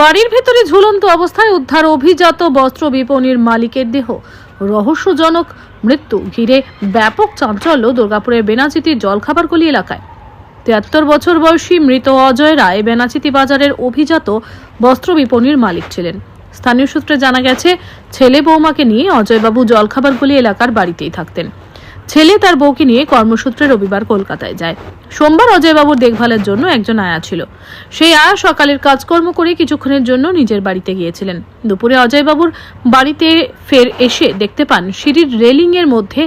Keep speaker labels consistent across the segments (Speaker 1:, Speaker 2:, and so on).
Speaker 1: বাড়ির ভেতরে ঝুলন্ত অবস্থায় উদ্ধার অভিজাত বস্ত্র বিপণীর মালিকের দেহ। রহস্যজনক মৃত্যু ঘিরে ব্যাপক চাঞ্চল্য দুর্গাপুরের বেনাচিতির জলখাবারগুলি এলাকায়। তিয়াত্তর বছর বয়সী মৃত অজয় রায় বেনাচিতি বাজারের অভিজাত বস্ত্র বিপণীর মালিক ছিলেন। স্থানীয় সূত্রে জানা গেছে, ছেলে বৌমাকে নিয়ে অজয়বাবু জলখাবারগুলি এলাকার বাড়িতেই থাকতেন। ছেলে তার বউকে নিয়ে কর্মসূত্রে রবিবার কলকাতায় যায়। সোমবার অজয়বাবুর দেখভালের জন্য একজন আয়া ছিল। সেই আয়া সকালের কাজকর্ম করে কিছুক্ষণের জন্য নিজের বাড়িতে গিয়েছিলেন। দুপুরে অজয়বাবুর বাড়িতে ফের এসে দেখতে পান সিঁড়ির রেলিং এর মধ্যে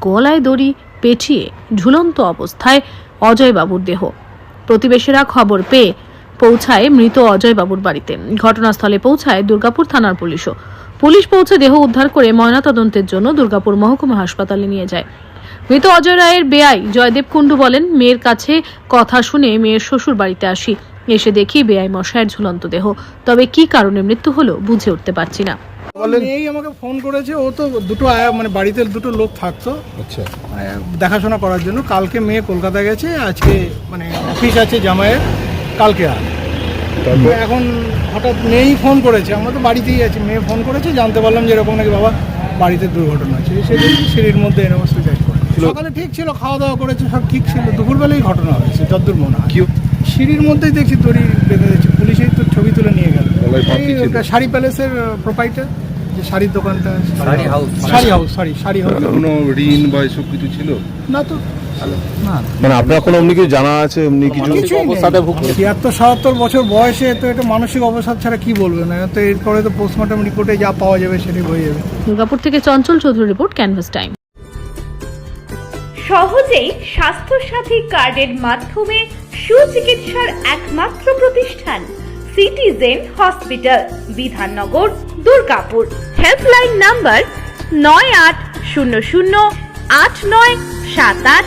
Speaker 1: গলায় দড়ি পেঁচিয়ে ঝুলন্ত অবস্থায় অজয়বাবুর দেহ। প্রতিবেশীরা খবর পেয়ে পৌঁছায় মৃত অজয়বাবুর বাড়িতে। ঘটনাস্থলে পৌঁছায় দুর্গাপুর থানার পুলিশও। পুলিশ পৌঁছে দেহ উদ্ধার করে ময়নাতদন্তের জন্য দুর্গাপুর মহকুমা হাসপাতালে নিয়ে যায়। মৃত অজয় রায়ের বেআই জয়দেব কুণ্ডু বলেন মেয়ের কাছে কথা শুনে মেয়ের শ্বশুর বাড়িতে আসি। এসে দেখি বেআই মশায়ের ঝুলন্ত দেহ। তবে কি কারণে মৃত্যু হলো বুঝে উঠতে পারছি না।
Speaker 2: এই আমাকে ফোন করেছে ও তো দুটো আয়া- মানে বাড়িতে দুটো লোক থাকতো।
Speaker 3: আচ্ছা।
Speaker 2: মানে দেখাশোনা করার জন্য। কালকে মেয়ে কলকাতা গেছে আজকে মানে অফিস আছে জামাইয়ের কালকে আর
Speaker 3: তারপর?
Speaker 2: এখন হঠাৎ মেয়েই ফোন করেছে। আমরা তো বাড়িতেই আছি। মেয়ে ফোন করেছে জানতে পারলাম যে এরকম নাকি বাবা বাড়িতে দুর্ঘটনা আছে সেদিন সিঁড়ির মধ্যে এনে সুইসাইড করে সকালে ঠিক ছিল খাওয়া দাওয়া করেছে সব ঠিক ছিল। দুপুরবেলাই ঘটনা হয়েছে যদ্দূর মনে হয়। সিঁড়ির মধ্যেই দেখছি দড়ি বেঁধে দিচ্ছে পুলিশেই তো ছবি তুলে নিয়ে গেল? শাড়ি প্যালেসের প্রোপাইটার যে শাড়ির দোকানটা।
Speaker 4: Sari house.
Speaker 2: Sari house sorry sari house.
Speaker 3: কোনো ঋণ বা এসব কিছু ছিল?
Speaker 2: না তো
Speaker 5: মানে আপনার কোনো এমনি কিছু জানা আছে? এমনি কিছু?
Speaker 2: কিছুই
Speaker 4: ভুগছে।
Speaker 2: তিয়াত্তর সাতাত্তর বছর বয়সে তো এটা মানসিক অবসাদ ছাড়া কি বলবে না তো এরপরে তো পোস্টমর্টম রিপোর্টে যা পাওয়া যাবে সেটাই হয়ে যাবে।
Speaker 1: দুর্গাপুর থেকে Chanchal Chowdhury report canvas time
Speaker 6: সহজেই স্বাস্থ্যসাথী কার্ডের মাধ্যমে সুচিকিৎসার একমাত্র প্রতিষ্ঠান citizen hospital Bidhannagar Durgapur. Helpline number নয় আট শূন্য শূন্য আট নয় সাত আট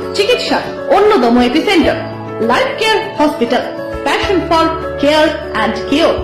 Speaker 7: চিকিৎসার অন্যতম epicentre life care hospital passion for care and cure